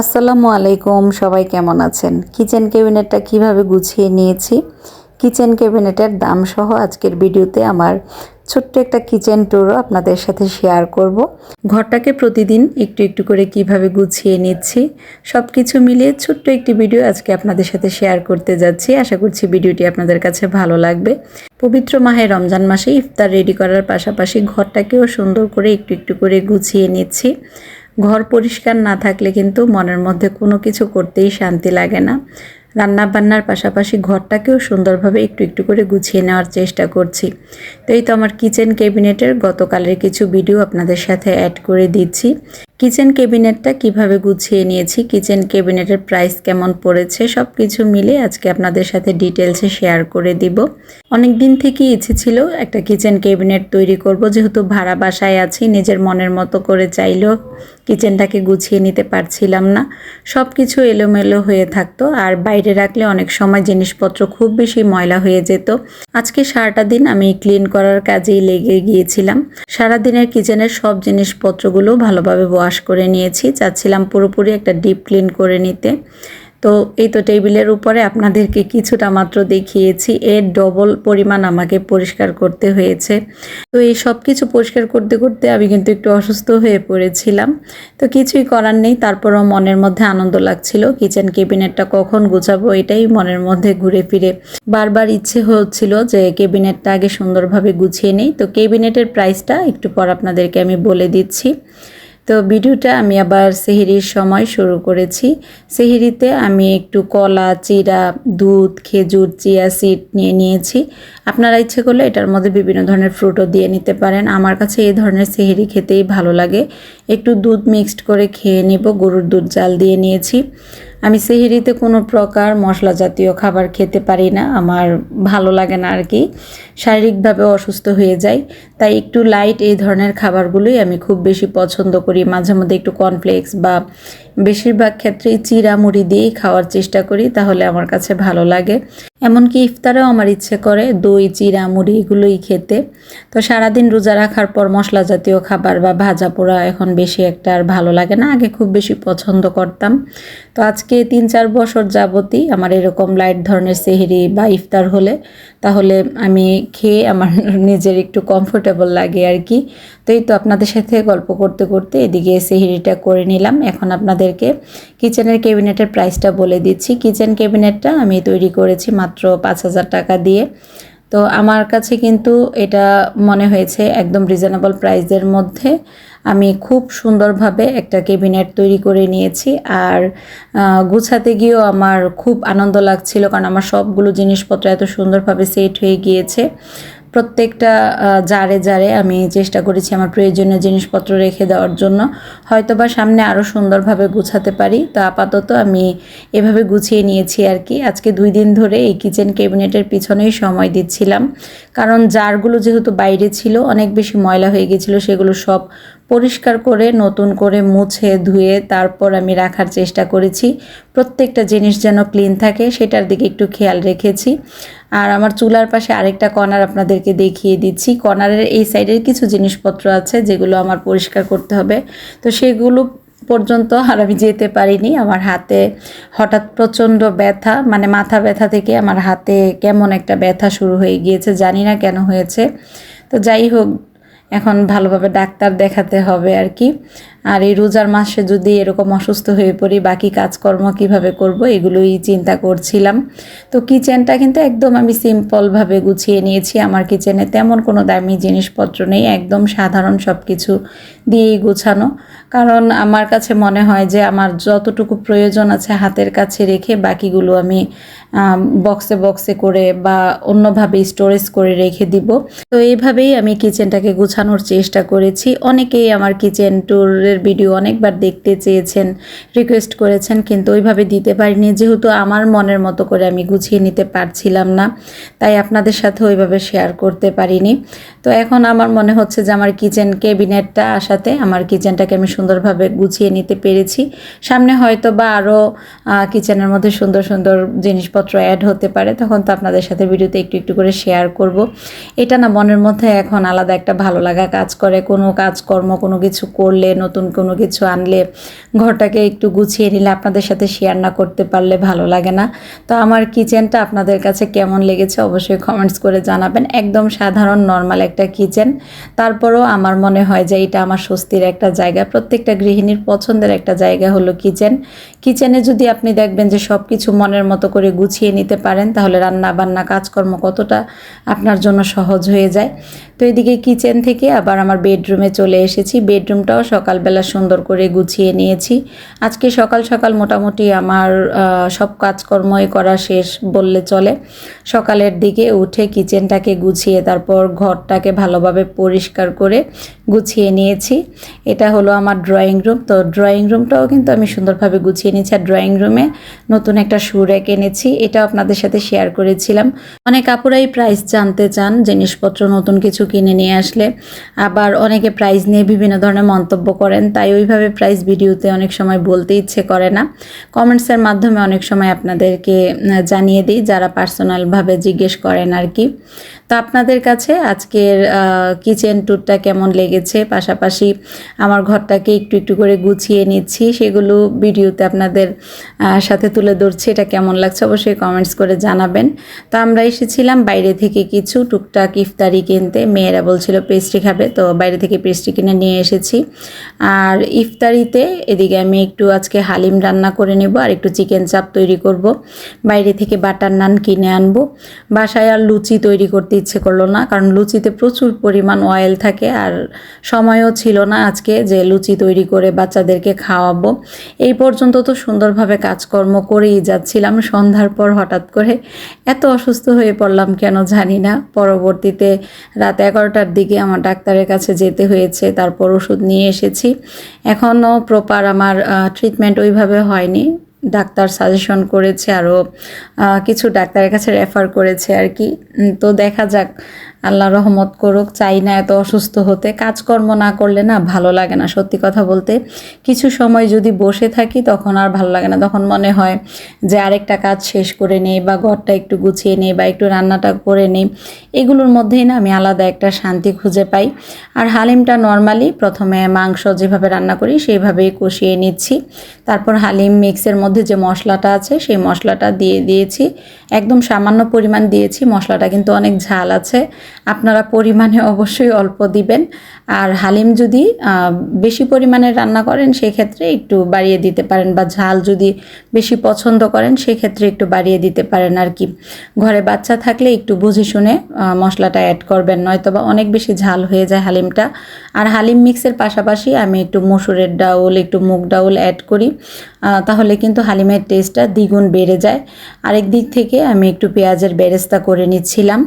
আসসালামু আলাইকুম, সবাই কেমন আছেন? কিচেন ক্যাবিনেটটা কীভাবে গুছিয়ে নিয়েছি? কিচেন ক্যাবিনেটের দাম সহ আজকের ভিডিওতে আমার ছোট্ট একটা কিচেন ট্যুরও আপনাদের সাথে শেয়ার করব। ঘরটাকে প্রতিদিন একটু একটু করে কীভাবে গুছিয়ে নিচ্ছি সব কিছু মিলিয়ে ছোট্ট একটি ভিডিও আজকে আপনাদের সাথে শেয়ার করতে যাচ্ছি। আশা করছি ভিডিওটি আপনাদের কাছে ভালো লাগবে। পবিত্র মাহে রমজান মাসে ইফতার রেডি করার পাশাপাশি ঘরটাকেও সুন্দর করে একটু একটু করে গুছিয়ে নিচ্ছি। ঘর পরিষ্কার না থাকলে কিন্তু মনের মধ্যে কোনো কিছু করতেই শান্তি লাগে না। রান্না বান্নার পাশাপাশি ঘরটাকেও সুন্দরভাবে একটু একটু করে গুছিয়ে নেওয়ার চেষ্টা করছি। তো এই তো আমার কিচেন ক্যাবিনেটের গতকালের কিছু ভিডিও আপনাদের সাথে অ্যাড করে দিচ্ছি। কিচেন ক্যাবিনেটটা কীভাবে গুছিয়ে নিয়েছি, কিচেন ক্যাবিনেটের প্রাইস কেমন পড়েছে সব কিছু মিলে আজকে আপনাদের সাথে ডিটেলসে শেয়ার করে দিব। অনেক দিন থেকেই ইচ্ছে ছিল একটা কিচেন ক্যাবিনেট তৈরি করব, যেহেতু ভাড়া বাসায় আছি, নিজের মনের মতো করে চাইলেও কিচেনটাকে গুছিয়ে নিতে পারছিলাম না। সব কিছু এলোমেলো হয়ে থাকতো, আর বাইরে রাখলে অনেক সময় জিনিসপত্র খুব বেশি ময়লা হয়ে যেত। আজকে সারাটা দিন আমি ক্লিন করার কাজেই লেগে গিয়েছিলাম। সারাদিনের কিচেনের সব জিনিসপত্রগুলো ভালোভাবে ওয়াশ করে নিয়েছি। চাচ্ছিলাম পুরোপুরি একটা ডিপ ক্লিন করে নিতে। তো এই তো টেবিলের উপরে আপনাদেরকে কিছুটা মাত্র দেখিয়েছি। এর ডবল পরিমাণ আমাকে পরিষ্কার করতে হয়েছে। তো এই সব কিছু পরিষ্কার করতে করতে আমি কিন্তু একটু অসুস্থ হয়ে পড়েছিলাম। তো কিছুই করার নেই, তারপরও মনের মধ্যে আনন্দ লাগছিল। কিচেন কেবিনেটটা কখন গুছাবো এটাই মনের মধ্যে ঘুরে ফিরে বারবার ইচ্ছে হচ্ছিল যে কেবিনেটটা আগে সুন্দরভাবে গুছিয়ে নেই। তো কেবিনেটের প্রাইসটা একটু পর আপনাদেরকে আমি বলে দিচ্ছি। তো ভিডিওটা আমি আবার সেহেরির সময় শুরু করেছি। সেহেরিতে আমি একটু কলা, চিরা, দুধ, খেজুর, চিয়া সিড নিয়ে নিয়েছি। আপনারা ইচ্ছে করলে এটার মধ্যে বিভিন্ন ধরনের ফ্রুটও দিয়ে নিতে পারেন। আমার কাছে এই ধরনের সেহেরি খেতেই ভালো লাগে। একটু দুধ মিক্সড করে খেয়ে নেব। গরুর দুধ জাল দিয়ে নিয়েছি। আমি সেহেরিতে কোনো প্রকার মশলা জাতীয় খাবার খেতে পারি না, আমার ভালো লাগে না আর কি। শারীরিকভাবে অসুস্থ হয়ে যায় তাই একটু লাইট এই ধরনের খাবারগুলোই আমি খুব বেশি পছন্দ করি। মাঝে মধ্যে একটু কর্নফ্লেক্স বা বেশিরভাগ ক্ষেত্রেই চিরা মুড়ি দিয়েই খাওয়ার চেষ্টা করি, তাহলে আমার কাছে ভালো লাগে। এমনকি ইফতারেও আমার ইচ্ছে করে দই চিরা মুড়ি এগুলোই খেতে। তো সারাদিন রোজা রাখার পর মশলা জাতীয় খাবার বা ভাজা পোড়া এখন বেশি একটা আর ভালো লাগে না, আগে খুব বেশি পছন্দ করতাম। তো আজকে তিন চার বছর যাবতই আমার এরকম লাইট ধরনের সেহেরি বা ইফতার হলে, তাহলে আমি খেয়ে আমার নিজের একটু কমফোর্টেবল লাগে আর কি। তো এই তো আপনাদের সাথে গল্প করতে করতে এদিকে সেহেরিটা করে নিলাম। এখন আপনাদেরকে কিচেনের ক্যাবিনেটের প্রাইসটা বলে দিচ্ছি। কিচেন ক্যাবিনেটটা আমি তৈরি করেছি মাত্র পাঁচ হাজার টাকা দিয়ে। তো আমার কাছে কিন্তু এটা মনে হয়েছে একদম রিজনেবল প্রাইসের মধ্যে। আমি খুব সুন্দরভাবে একটা ক্যাবিনেট তৈরি করে নিয়েছি আর গুছাতে গিয়েও আমার খুব আনন্দ লাগছিল কারণ আমার সবগুলো জিনিসপত্র এত সুন্দরভাবে সেট হয়ে গিয়েছে। প্রত্যেকটা জারে জারে আমি চেষ্টা করেছি আমার প্রয়োজনীয় জিনিসপত্র রেখে দেওয়ার জন্য। হয়তো বা সামনে আরও সুন্দরভাবে গুছাতে পারি। তো আপাতত আমি এভাবে গুছিয়ে নিয়েছি আর কি। আজকে দুই দিন ধরে এই কিচেন ক্যাবিনেটের পিছনেই সময় দিচ্ছিলাম। কারণ জারগুলো যেহেতু বাইরে ছিল, অনেক বেশি ময়লা হয়ে গেছিল, সেগুলো সব পরিষ্কার করে, নতুন করে মুছে, ধুয়ে তারপর আমি রাখার চেষ্টা করেছি। প্রত্যেকটা জিনিস যেন ক্লিন থাকে, সেটার দিকে একটু খেয়াল রেখেছি। আর আমার চুলার পাশে আরেকটা কর্নার আপনাদেরকে দেখিয়ে দিচ্ছি। কর্নারের এই সাইডের কিছু জিনিসপত্র আছে যেগুলো আমার পরিষ্কার করতে হবে। তো সেগুলো পর্যন্ত আর আমি যেতে পারিনি। আমার হাতে হঠাৎ প্রচণ্ড ব্যথা মানে মাথা ব্যথা থেকে আমার হাতে কেমন একটা ব্যথা শুরু হয়ে গিয়েছে, জানি না কেন হয়েছে। তো যাই হোক এখন ভালোভাবে ডাক্তার দেখাতে হবে আর কি। আর এই রোজার মাসে যদি এরকম অসুস্থ হয়ে পড়ি, বাকি কাজকর্ম কীভাবে করব এগুলোই চিন্তা করছিলাম। তো কিচেনটা কিন্তু একদম আমি সিম্পলভাবে গুছিয়ে নিয়েছি। আমার কিচেনে তেমন কোনো দামি জিনিসপত্র নেই, একদম সাধারণ সব কিছু দিয়েই গুছানো। কারণ আমার কাছে মনে হয় যে আমার যতটুকু প্রয়োজন আছে হাতের কাছে রেখে বাকিগুলো আমি বক্সে বক্সে করে বা অন্যভাবে স্টোরেজ করে রেখে দিব। তো এইভাবেই আমি কিচেনটাকে গুছানোর চেষ্টা করেছি। অনেকেই আমার কিচেন ট্যুরের ভিডিও অনেকবার দেখতে চেয়েছেন রিকোয়েস্ট করেছেন, কিন্তু ওইভাবে দিতে পারিনি। যেহেতু আমার মনের মতো করে আমি গুছিয়ে নিতে পারছিলাম না, তাই আপনাদের সাথে ওইভাবে শেয়ার করতে পারিনি। তো এখন আমার মনে হচ্ছে যে আমার কিচেন ক্যাবিনেটটা আসাতে আমার কিচেনটাকে আমি সুন্দরভাবে গুছিয়ে নিতে পেরেছি। সামনে হয়তো বা আরও কিচেনের মধ্যে সুন্দর সুন্দর জিনিসপত্র অ্যাড হতে পারে, তখন তো আপনাদের সাথে ভিডিওতে একটু একটু করে শেয়ার করব। এটা না মনের মধ্যে এখন আলাদা একটা ভালো লাগা কাজ করে। কোনো কাজকর্ম, কোনো কিছু করলে নতুন নতুন কোনো কিছু আনলে ঘরটাকে একটু গুছিয়ে নিলে আপনাদের সাথে শেয়ার না করতে পারলে ভালো লাগে না। তো আমার কিচেনটা আপনাদের কাছে কেমন লেগেছে অবশ্যই কমেন্টস করে জানাবেন। একদম সাধারণ নর্মাল একটা কিচেন তারপরও আমার মনে হয় যে এটা আমার স্বস্তির একটা জায়গা। প্রত্যেকটা গৃহিণীর পছন্দের একটা জায়গা হলো কিচেন কিচেনে যদি আপনি দেখবেন যে সব কিছু মনের মতো করে গুছিয়ে নিতে পারেন, তাহলে রান্না বান্না কাজকর্ম কতটা আপনার জন্য সহজ হয়ে যায়। তো এদিকে কিচেন থেকে আবার আমার বেডরুমে চলে এসেছি। বেডরুমটাও সকালবেলা সুন্দর করে গুছিয়ে নিয়েছি। আজকে সকাল সকাল মোটামুটি আমার সব কাজকর্মই করা শেষ বললে চলে। সকালের দিকে উঠে কিচেনটাকে গুছিয়ে তারপর ঘরটাকে ভালোভাবে পরিষ্কার করে গুছিয়ে নিয়েছি। এটা হলো আমার ড্রয়িং রুম তো ড্রয়িং রুমটাও কিন্তু আমি সুন্দরভাবে গুছিয়ে নিয়েছি। আর ড্রয়িং রুমে নতুন একটা শু র্যাক এনেছি। এটা আপনাদের সাথে শেয়ার করেছিলাম। অনেক আপুরাই প্রাইস জানতে চান, জিনিসপত্র নতুন কিছু কিনে নিয়ে আসলে। আবার অনেকে প্রাইস নিয়ে বিভিন্ন ধরনের মন্তব্য করেন। তাই ওইভাবে প্রাইস ভিডিওতে অনেক সময় বলতে ইচ্ছে করে না। কমেন্টসের মাধ্যমে অনেক সময় আপনাদেরকে জানিয়ে দিই, যারা পার্সোনালভাবে জিজ্ঞেস করেন আর কি। তো আপনাদের কাছে আজকের কিচেন ট্যুরটা কেমন লেগেছে? পাশাপাশি আমার ঘরটাকে একটু একটু করে গুছিয়ে নিচ্ছি, সেগুলো ভিডিওতে আপনাদের সাথে তুলে ধরছি, এটা কেমন লাগছে অবশ্যই কমেন্টস করে জানাবেন। তো আমরা এসেছিলাম বাইরে থেকে কিছু টুকটাক ইফতারি কিনতে, মেয়েরা বলছিল পেস্ট্রি খাবে, তো বাইরে থেকে পেস্ট্রি কিনে নিয়ে এসেছি। আর ইফতারিতে এদিকে আমি একটু আজকে হালিম রান্না করে নেব আর একটু চিকেন চাপ তৈরি করব। বাইরে থেকে বাটার নান কিনে আনব। বাসায় আর লুচি তৈরি করতে ইচ্ছে করল না, কারণ লুচিতে প্রচুর পরিমাণ অয়েল থাকে আর সময়ও ছিল না আজকে যে লুচি তৈরি করে বাচ্চাদেরকে খাওয়াবো। এই পর্যন্ত তো সুন্দরভাবে কাজকর্ম করেই যাচ্ছিলাম, সন্ধ্যার পর হঠাৎ করে এত অসুস্থ হয়ে পড়লাম কেন জানি না। পরবর্তীতে রাত এগারোটার দিকে আমার ডাক্তারের কাছে যেতে হয়েছে, তারপর ওষুধ নিয়ে এসেছি। এখনও প্রপার আমার ট্রিটমেন্ট ওইভাবে হয়নি। ডাক্তার সাজেশন করেছে আরও কিছু ডাক্তারের কাছে রেফার করেছে আর কি। তো দেখা যাক আল্লাহ রহমত করুক, চাই না এত অসুস্থ হতে। কাজকর্ম না করলে না ভালো লাগে না, সত্যি কথা বলতে। কিছু সময় যদি বসে থাকি তখন আর ভালো লাগে না। তখন মনে হয় যে আরেকটা কাজ শেষ করে নেই বা ঘরটা একটু গুছিয়ে নেই বা একটু রান্নাটা করে নেই। এগুলোর মধ্যেই না আমি আলাদা একটা শান্তি খুঁজে পাই। আর হালিমটা নর্মালি প্রথমে মাংস যেভাবে রান্না করি সেইভাবেই কষিয়ে নিচ্ছি। তারপর হালিম মিক্সের মধ্যে যে মশলাটা আছে সেই মশলাটা দিয়ে দিয়েছি। একদম সামান্য পরিমাণ দিয়েছি, মশলাটা কিন্তু অনেক ঝাল আছে। আপনারা পরিমাণে অবশ্যই অল্প দিবেন। আর হালিম যদি বেশি পরিমাণে রান্না করেন, সেক্ষেত্রে একটু বাড়িয়ে দিতে পারেন বা ঝাল যদি বেশি পছন্দ করেন, সেক্ষেত্রে একটু বাড়িয়ে দিতে পারেন আর কি। ঘরে বাচ্চা থাকলে একটু বুঝে শুনে মশলাটা অ্যাড করবেন নয়তো বা অনেক বেশি ঝাল হয়ে যায় হালিমটা। আর হালিম মিক্সের পাশাপাশি আমি একটু মসুরের ডাউল, একটু মুগ ডাউল অ্যাড করি তাহলে কিন্তু হালিমের টেস্টটা দ্বিগুণ বেড়ে যায়। আরেক দিক থেকে আমি একটু পেঁয়াজের বেরেস্তা করে নিচ্ছিলাম।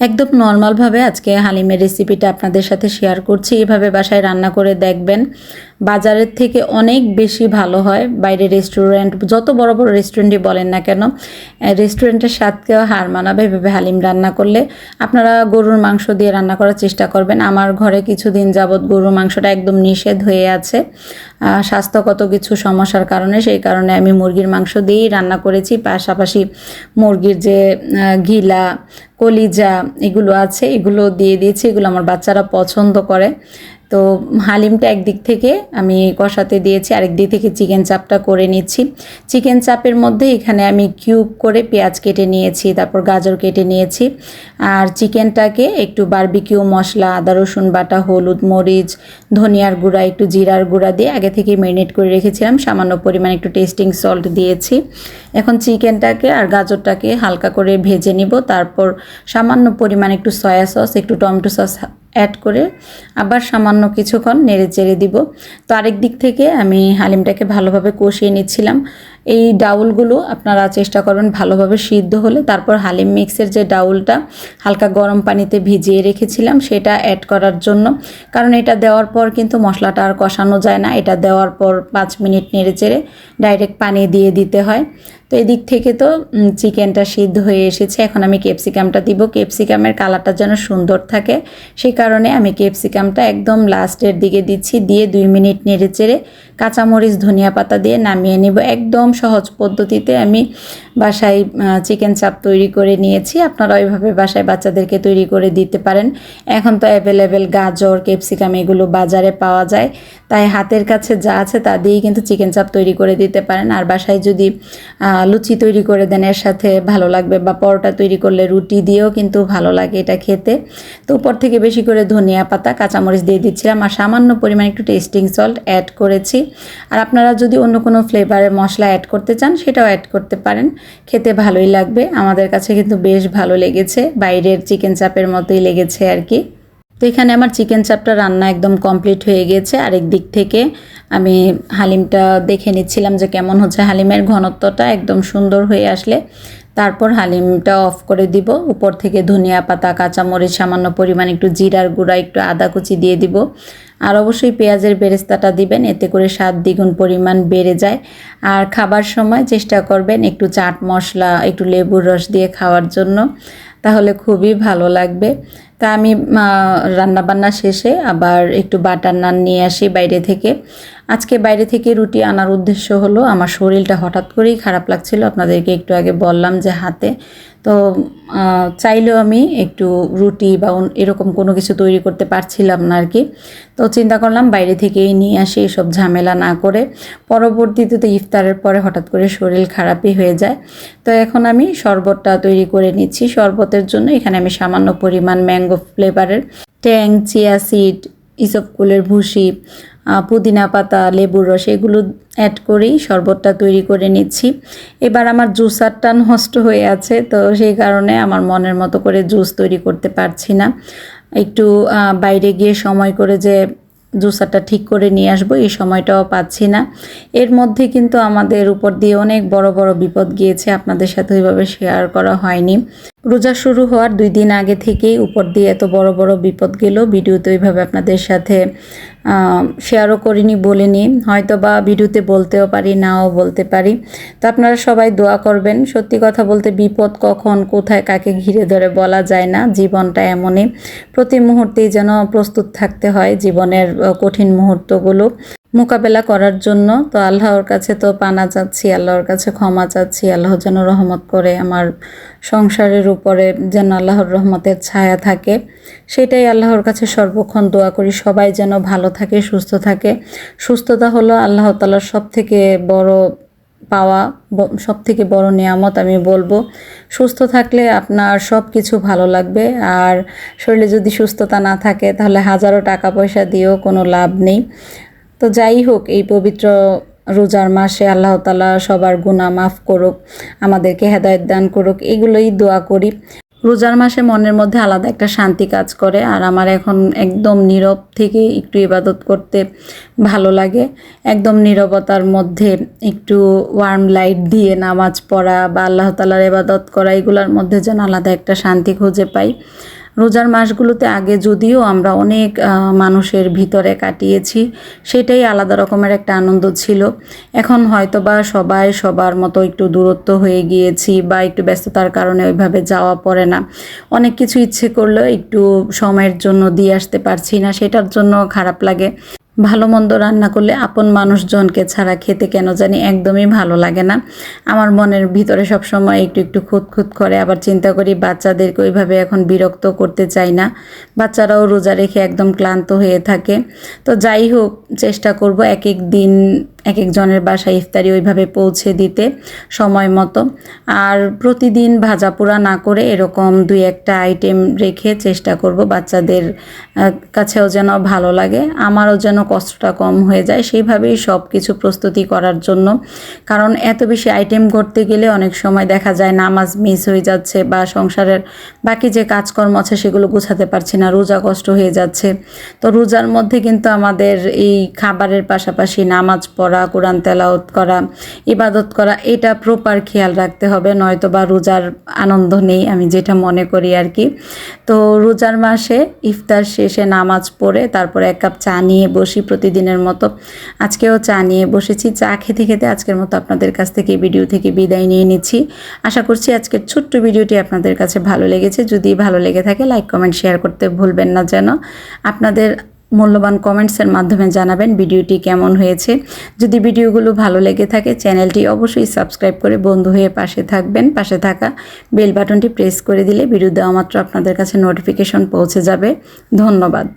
একদম নর্মালভাবে আজকে হালিমের রেসিপিটা আপনাদের সাথে শেয়ার করছি। এভাবে বাসায় রান্না করে দেখবেন। বাজারের থেকে অনেক বেশি ভালো হয়। বাইরে রেস্টুরেন্ট যত বড় বড় রেস্টুরেন্টই বলেন না কেন রেস্টুরেন্টের স্বাদকেও হার মানাবে। এভাবে হালিম রান্না করলে আপনারা গরুর মাংস দিয়ে রান্না করার চেষ্টা করবেন। আমার ঘরে কিছুদিন যাবৎ গরুর মাংসটা একদম নিষেধ হয়ে আছে। স্বাস্থ্যগত কিছু সমস্যার কারণে, সেই কারণে আমি মুরগির মাংস দিয়েই রান্না করেছি। পাশাপাশি মুরগির যে ঘিলা কলিজা, এগুলো আছে, এগুলো দিয়ে দিয়েছি। এগুলো আমার বাচ্চারা পছন্দ করে। তো হালিমটা একদিক থেকে আমি কষাতে দিয়েছি, আরেক দিক থেকে চিকেন চাপটা করে নিচ্ছি। চিকেন চাপের মধ্যে এখানে আমি কিউব করে পেঁয়াজ কেটে নিয়েছি, তারপর গাজর কেটে নিয়েছি। আর চিকেনটাকে একটু বারবিকিউ মশলা, আদা, রসুন বাটা, হলুদ, মরিচ, ধনিয়ার গুঁড়া, একটু জিরার গুঁড়া দিয়ে আগে থেকে ম্যারিনেট করে রেখেছিলাম। সামান্য পরিমাণ একটু টেস্টিং সল্ট দিয়েছি। এখন চিকেনটাকে আর গাজরটাকে হালকা করে ভেজে নিব। তারপর সামান্য পরিমাণ একটু সয়া সস, একটু টমেটো সস অ্যাড করে আবার সামান্য কিছুক্ষণ নেড়ে চেড়ে দিব। তো আরেক দিক থেকে আমি হালিমটাকে ভালোভাবে কষিয়ে নিচ্ছিলাম। এই ডাউলগুলো আপনারা চেষ্টা করবেন ভালোভাবে সিদ্ধ হলে। তারপর হালিম মিক্সের যে ডাউলটা, হালকা গরম পানিতে ভিজিয়ে রেখেছিলাম, সেটা অ্যাড করার জন্য। কারণ এটা দেওয়ার পর কিন্তু মশলাটা আর কষানো যায় না। এটা দেওয়ার পর পাঁচ মিনিট নেড়ে চেড়ে ডাইরেক্ট পানি দিয়ে দিতে হয়। তো এদিক থেকে তো চিকেনটা সিদ্ধ হয়ে এসেছে। এখন আমি ক্যাপসিকামটা দিব। ক্যাপসিকামের কালারটা যেন সুন্দর থাকে সেই কারণে আমি ক্যাপসিকামটা একদম লাস্টের দিকে দিচ্ছি। দিয়ে দুই মিনিট নেড়ে চেড়ে কাঁচামরিচ, ধনিয়া পাতা দিয়ে নামিয়ে নিব। একদম সহজ পদ্ধতিতে আমি বাসায় চিকেন চাপ তৈরি করে নিয়েছি। আপনারা ওইভাবে বাসায় বাচ্চাদেরকে তৈরি করে দিতে পারেন। এখন তো অ্যাভেলেবেল গাজর ক্যাপসিকাম এগুলো বাজারে পাওয়া যায়। তাই হাতের কাছে যা আছে তা দিয়েই কিন্তু চিকেন চাপ তৈরি করে দিতে পারেন। আর বাসায় যদি লুচি তৈরি করে দেন, এর সাথে ভালো লাগবে বা পরোটা তৈরি করলে রুটি দিয়েও কিন্তু ভালো লাগে এটা খেতে। তো উপর থেকে বেশি করে ধনিয়া পাতা, কাঁচামরিচ দিয়ে দিচ্ছিলাম। আর সামান্য পরিমাণ একটু টেস্টিং সল্ট অ্যাড করেছি। আর আপনারা যদি অন্য কোনো ফ্লেভারের মশলা অ্যাড করতে চান, সেটাও অ্যাড করতে পারেন। খেতে ভালোই লাগবে। আমাদের কাছে কিন্তু বেশ ভালো লেগেছে। বাইরের চিকেন চাপের মতোই লেগেছে আর কি। তো এখানে আমার চিকেন চাপটা রান্না একদম কমপ্লিট হয়ে গিয়েছে আরেক দিক থেকে আমি হালিমটা দেখে নিচ্ছিলাম যে কেমন হচ্ছে হালিমের ঘনত্বটা একদম সুন্দর হয়ে আসলে। তারপর হালিমটা অফ করে দিব। উপর থেকে ধনিয়া পাতা, কাঁচামরিচ, সামান্য পরিমাণ একটু জিরার গুঁড়া, একটু আদা কুচি দিয়ে দিব। আর অবশ্যই পেঁয়াজের বেরেস্তাটা দিবেন, এতে করে স্বাদ দ্বিগুণ পরিমাণ বেড়ে যায়। আর খাবার সময় চেষ্টা করবেন একটু চাট মশলা, একটু লেবুর রস দিয়ে খাওয়ার জন্য। তাহলে খুবই ভালো লাগবে। তা আমি রান্নাবান্না শেষে আবার একটু বাটার নান নিয়ে আসি বাইরে থেকে। আজকে বাইরে থেকে রুটি আনার উদ্দেশ্য হলো, আমার শরীরটা হঠাৎ করেই খারাপ লাগছিল। আপনাদেরকে একটু আগে বললাম যে হাতে। তো চাইলেও আমি একটু রুটি বা এরকম কোনো কিছু তৈরি করতে পারছিলাম না আর কি তো চিন্তা করলাম বাইরে থেকেই নিয়ে আসি এসব ঝামেলা না করে। পরবর্তীতে তো ইফতারের পরে হঠাৎ করে শরীর খারাপই হয়ে যায়। তো এখন আমি শরবতটা তৈরি করে নিচ্ছি। শরবতের জন্য এখানে আমি সামান্য পরিমাণ ম্যাঙ্গো ফ্লেভারের ট্যাং, চিয়া সিড ইসব কুলের ভুসি পুদিনা পাতা, লেবুর রস, এগুলো অ্যাড করেই শরবতটা তৈরি করে নিচ্ছি। এবার আমার জুসারটা নষ্ট হয়ে আছে, তো সেই কারণে আমার মনের মতো করে জুস তৈরি করতে পারছি না। একটু বাইরে গিয়ে সময় করে যে জুসারটা ঠিক করে নিয়ে আসব, এই সময়টাও পাচ্ছি না। এর মধ্যে কিন্তু আমাদের উপর দিয়ে অনেক বড় বড় বিপদ গিয়েছে, আপনাদের সাথে ওইভাবে শেয়ার করা হয়নি। রোজা শুরু হওয়ার দুই দিন আগে থেকেই উপর দিয়ে এত বড় বড় বিপদ গেল। ভিডিওতে ওইভাবে আপনাদের সাথে শেয়ারও করিনি বলিনি হয়তো বা ভিডিওতে বলতেও পারি, নাও বলতে পারি। তো আপনারা সবাই দোয়া করবেন। সত্যি কথা বলতে বিপদ কখন, কোথায়, কাকে ঘিরে ধরে বলা যায় না। জীবনটা এমনই। প্রতি মুহূর্তেই যেন প্রস্তুত থাকতে হয় জীবনের কঠিন মুহূর্তগুলো। মোকাবেলা করার জন্য, তো আল্লাহর কাছে তো পানা চাচ্ছি, আল্লাহর কাছে ক্ষমা চাচ্ছি, আল্লাহ যেন রহমত করে আমার সংসারের উপরে যেন আল্লাহর রহমতের ছায়া থাকে। সেটাই আল্লাহর কাছে সর্বক্ষণ দোয়া করি, সবাই যেন ভালো থাকে, সুস্থ থাকে। সুস্থতা হলো আল্লাহ তালার সব থেকে বড় পাওয়া সব থেকে বড় নিয়ামত আমি বলব। সুস্থ থাকলে আপনার সব কিছু ভালো লাগবে, আর শরীরে যদি সুস্থতা না থাকে, তাহলে হাজারো টাকা পয়সা দিয়েও কোনো লাভ নেই। তো যাই হোক, এই পবিত্র রোজার মাসে আল্লাহ তালা সবার গুণা মাফ করুক, আমাদেরকে হেদায়ত দান করুক, এগুলোই দোয়া করি। রোজার মাসে মনের মধ্যে আলাদা একটা শান্তি কাজ করে, আর আমার এখন একদম নীরব থেকে একটু ইবাদত করতে ভালো লাগে। একদম নীরবতার মধ্যে একটু ওয়ার্ম লাইট দিয়ে নামাজ পড়া বা আল্লাহ তালার ইবাদত করা, এগুলোর মধ্যে যেন আলাদা একটা শান্তি খুঁজে পাই। রোজার মাসগুলোতে আগে যদিও আমরা অনেক মানুষের ভিতরে কাটিয়েছি, সেটাই আলাদা রকমের একটা আনন্দ ছিল। এখন হয়তো বা সবাই সবার মতো একটু দূরত্ব হয়ে গিয়েছি বা একটু ব্যস্ততার কারণে ওইভাবে যাওয়া পড়ে না। অনেক কিছু ইচ্ছে করলেও একটু সময়ের জন্য দিয়ে আসতে পারছি না, সেটার জন্য খারাপ লাগে। ভালো মন্দ রান্না করলে আপন মানুষজনকে ছাড়া খেতে কেন জানি একদমই ভালো লাগে না। আমার মনের ভিতরে সবসময় একটু একটু খুঁতখুত খুঁত করে, আবার চিন্তা করি বাচ্চাদেরকে ওইভাবে এখন বিরক্ত করতে চাই না। বাচ্চারাও রোজা রেখে একদম ক্লান্ত হয়ে থাকে। তো যাই হোক, চেষ্টা করব এক এক দিন এক একজনের বাসায় ইফতারি ওইভাবে পৌঁছে দিতে সময় মতো। আর প্রতিদিন ভাজা পোড়া না করে এরকম দুই একটা আইটেম রেখে চেষ্টা করব বাচ্চাদের কাছেও যেন ভালো লাগে। আমারও যেন কষ্টটা কম হয়ে যায় সেইভাবেই সব কিছু প্রস্তুতি করার জন্য। কারণ এত বেশি আইটেম করতে গেলে অনেক সময় দেখা যায় নামাজ মিস হয়ে যাচ্ছে বা সংসারের বাকি যে কাজকর্ম আছে সেগুলো গুছাতে পারছি না, রোজা কষ্ট হয়ে যাচ্ছে। তো রোজার মধ্যে কিন্তু আমাদের এই খাবারের পাশাপাশি নামাজ পড়া কোরআন তেলাওত করা, ইবাদত করা, এটা প্রপার খেয়াল রাখতে হবে নয়তো বা রোজার আনন্দ নেই, আমি যেটা মনে করি আর কি। তো রোজার মাসে ইফতার শেষে নামাজ পড়ে, তারপরে এক কাপ চা নিয়ে বসি প্রতিদিনের মতো। আজকেও চা নিয়ে বসেছি, চা খেতে খেতে আজকের মতো আপনাদের কাছ থেকে ভিডিও থেকে বিদায় নিয়ে নিচ্ছি। আশা করছি আজকের ছোট্ট ভিডিওটি আপনাদের কাছে ভালো লেগেছে, যদি ভালো লেগে থাকে লাইক, কমেন্ট, শেয়ার করতে ভুলবেন না যেন। আপনাদের মূল্যবান কমেন্টসের মাধ্যমে জানাবেন ভিডিওটি কেমন হয়েছে। যদি ভিডিওগুলো ভালো লেগে থাকে, চ্যানেলটি অবশ্যই সাবস্ক্রাইব করে বন্ধু হয়ে পাশে থাকবেন। পাশে থাকা বেল বাটনটি প্রেস করে দিলে ভিডিও দেওয়া মাত্র আপনাদের কাছে নোটিফিকেশন পৌঁছে যাবে। ধন্যবাদ।